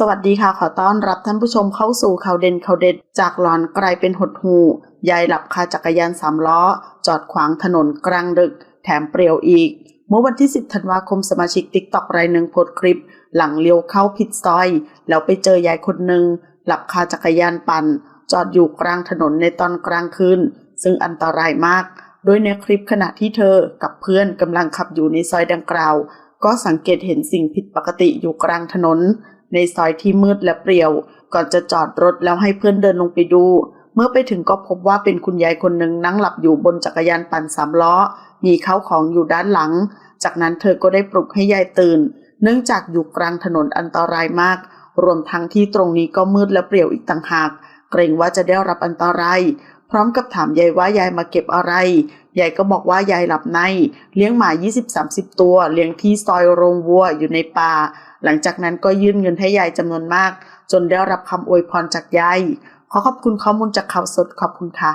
สวัสดีค่ะ ขอต้อนรับท่านผู้ชมเข้าสู่ข่าวเด่นข่าวเด็ด จากหลอนกลายเป็นหดหูยายหลับคาจักรยานสามล้อ จอดขวางถนนกลางดึก แถมเปรียวอีก เมื่อวันที่ 10 ธันวาคมสมาชิกติ๊กต็อกรายหนึ่งโพสคลิป หลังเลี้ยวเข้าผิดซอย แล้วไปเจอยายคนหนึ่งหลับคาจักรยานปั่น จอดอยู่กลางถนนในตอนกลางคืนซึ่งอันตรายมาก โดยในคลิปขณะที่เธอกับเพื่อนกำลังขับอยู่ในซอยดังกล่าว ก็สังเกตเห็นสิ่งผิดปกติอยู่กลางถนน ในซอยที่มืดและเปรี่ยว ก่อนจะจอดรถแล้วให้เพื่อนเดินลงไปดู เมื่อไปถึงก็พบว่าเป็นคุณยายคนหนึ่งนั่งหลับอยู่บนจักรยานปั่นสามล้อ มีข้าวของอยู่ด้านหลัง จากนั้นเธอก็ได้ปลุกให้ยายตื่น เนื่องจากอยู่กลางถนนอันตรายมาก รวมทั้งที่ตรงนี้ก็มืดและเปรี่ยวอีกต่างหาก เกรงว่าจะได้รับอันตราย พร้อมกับถามยายว่ายายมาเก็บอะไร ยายก็บอกว่ายายหลับใน เลี้ยงหมา 20-30 ตัว เลี้ยงที่ซอยโรงวัวอยู่ในป่า หลังจากนั้นก็ยื่นเงินให้ยายจำนวนมาก จนได้รับคำอวยพรจากยาย ขอขอบคุณข้อมูลจากข่าวสดขอบคุณค่ะ